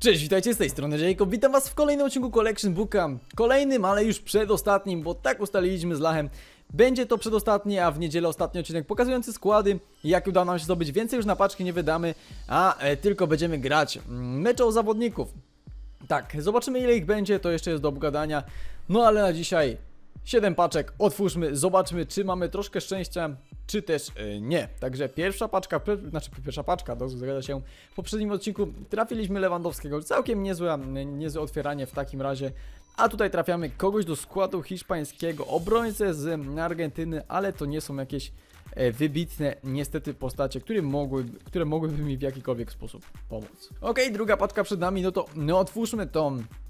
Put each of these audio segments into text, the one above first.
Cześć, witajcie z tej strony Jacob, witam was w kolejnym odcinku Collection Booka. Kolejnym, ale już przedostatnim, bo tak ustaliliśmy z Lachem. Będzie to przedostatni, a w niedzielę ostatni odcinek pokazujący składy Jak uda nam się zdobyć, więcej już na paczki nie wydamy A e, tylko będziemy grać mm, mecze o zawodników. Tak, zobaczymy ile ich będzie, to jeszcze jest do obgadania. No ale na dzisiaj 7 paczek, otwórzmy, zobaczmy czy mamy troszkę szczęścia, czy też e, nie. Także pierwsza paczka, znaczy pierwsza paczka, to zgadza się. W poprzednim odcinku trafiliśmy Lewandowskiego, całkiem niezłe, niezłe otwieranie w takim razie. A tutaj trafiamy kogoś do składu hiszpańskiego, obrońcę z Argentyny, ale to nie są jakieś e, wybitne niestety postacie, które, mogły, które mogłyby mi w jakikolwiek sposób pomóc. Okej, druga paczka przed nami, no to no otwórzmy tą e,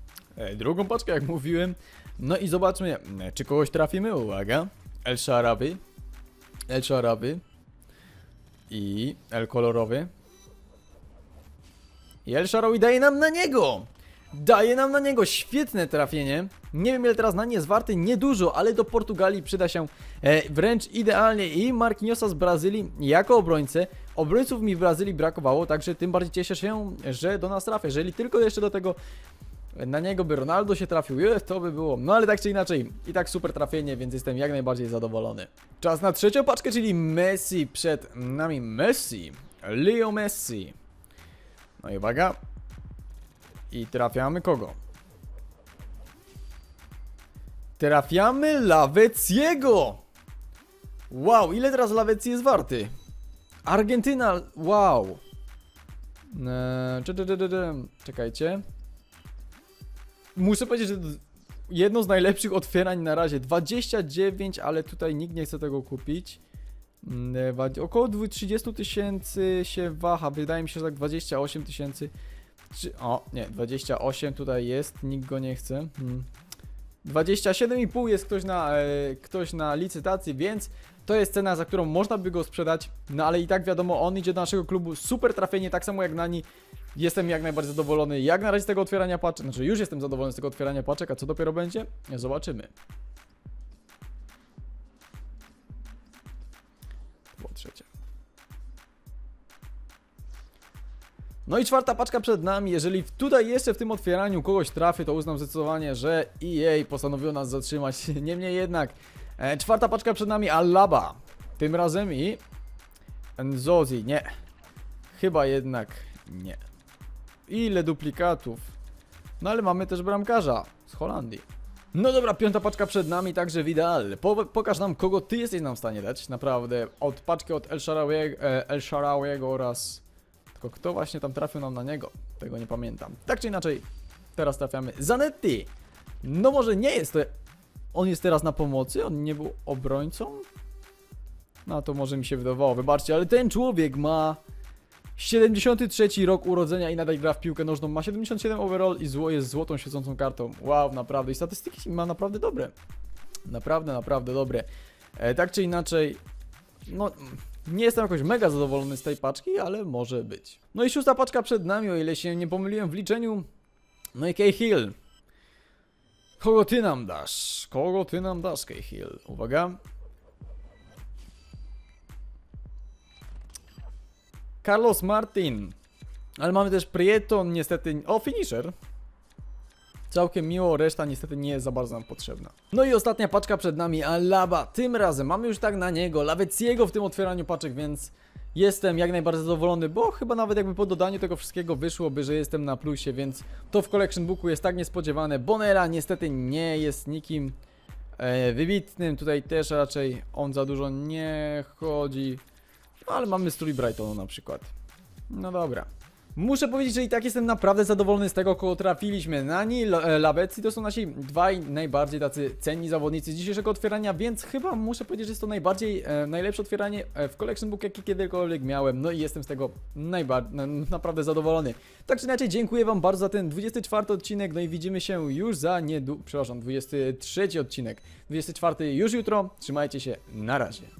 drugą paczkę, jak mówiłem. No i zobaczmy, e, czy kogoś trafimy. Uwaga. El Sharabi. El Sharabi. I El Kolorowy. I El Sharawi daje nam na niego! Daje nam na niego świetne trafienie. Nie wiem ile teraz na nie jest warty, niedużo, ale do Portugalii przyda się e, wręcz idealnie i Marquinhosa z Brazylii jako obrońcę. Obrońców mi w Brazylii brakowało, także tym bardziej cieszę się, że do nas trafia. Jeżeli tylko jeszcze do tego na niego by Ronaldo się trafił, je, to by było. No ale tak czy inaczej, i tak super trafienie, więc jestem jak najbardziej zadowolony. Czas na trzecią paczkę, czyli Messi przed nami. Messi. Leo Messi. No i uwaga. I trafiamy kogo? Trafiamy Laweciego! Wow, ile teraz Lawecji jest warty? Argentyna, wow. Eee, cze- cze- cze- cze- cze- Czekajcie. Muszę powiedzieć, że jedno z najlepszych otwierań na razie. 29, ale tutaj nikt nie chce tego kupić. Mm, e, Około dwu- 30 tysięcy się waha. Wydaje mi się, że tak 28 tysięcy. O, nie, 28 tutaj jest, nikt go nie chce. Hmm. 27,5 jest ktoś na, e, ktoś na licytacji, więc to jest cena, za którą można by go sprzedać. No ale i tak wiadomo, on idzie do naszego klubu. Super trafienie, tak samo jak Nani. Jestem jak najbardziej zadowolony jak na razie z tego otwierania paczek. Znaczy już jestem zadowolony z tego otwierania paczek, a co dopiero będzie? Zobaczymy. Było trzecie. No i czwarta paczka przed nami. Jeżeli tutaj jeszcze w tym otwieraniu kogoś trafię, to uznam zdecydowanie, że EA postanowiło nas zatrzymać. Niemniej jednak, e, czwarta paczka przed nami, Alaba. Tym razem i Nzozi. Nie. Chyba jednak nie. Ile duplikatów. No ale mamy też bramkarza z Holandii. No dobra, piąta paczka przed nami, także Vidal. Po, pokaż nam, kogo ty jesteś nam w stanie dać. Naprawdę, od paczki od El Sharawiego, e, El Sharawiego oraz... Tylko kto właśnie tam trafił nam na niego? Tego nie pamiętam. Tak czy inaczej, teraz trafiamy Zanetti. No może nie jest to... On jest teraz na pomocy? On nie był obrońcą? No to może mi się wydawało, wybaczcie, ale ten człowiek ma 73 rok urodzenia i nadal gra w piłkę nożną. Ma 77 overall i zło jest złotą świecącą kartą. Wow, naprawdę. I statystyki ma naprawdę dobre. Naprawdę, naprawdę dobre. E, tak czy inaczej, no nie jestem jakoś mega zadowolony z tej paczki, ale może być. No i szósta paczka przed nami, o ile się nie pomyliłem w liczeniu. No i Hill. Kogo ty nam dasz? Kogo ty nam dasz, Hill? Uwaga. Carlos Martin. Ale mamy też Prieto, niestety. O, finisher. Całkiem miło, reszta niestety nie jest za bardzo nam potrzebna. No i ostatnia paczka przed nami, Alaba. Tym razem mamy już tak na niego, Laweciego w tym otwieraniu paczek, więc jestem jak najbardziej zadowolony, bo chyba nawet jakby po dodaniu tego wszystkiego wyszłoby, że jestem na plusie, więc to w Collection Booku jest tak niespodziewane. Bonera niestety nie jest nikim e, wybitnym, tutaj też raczej on za dużo nie chodzi. No ale mamy strój Brightonu na przykład. No dobra. Muszę powiedzieć, że i tak jestem naprawdę zadowolony z tego, kogo trafiliśmy. Nani, e, Labecji to są nasi dwaj najbardziej tacy cenni zawodnicy z dzisiejszego otwierania, więc chyba muszę powiedzieć, że jest to najbardziej, e, najlepsze otwieranie e, w Collection Book, jakie kiedykolwiek miałem. No i jestem z tego najbardziej, na, naprawdę zadowolony. Tak czy inaczej, dziękuję Wam bardzo za ten 24 odcinek, no i widzimy się już za niedługo, przepraszam, 23 odcinek. 24 już jutro. Trzymajcie się, na razie.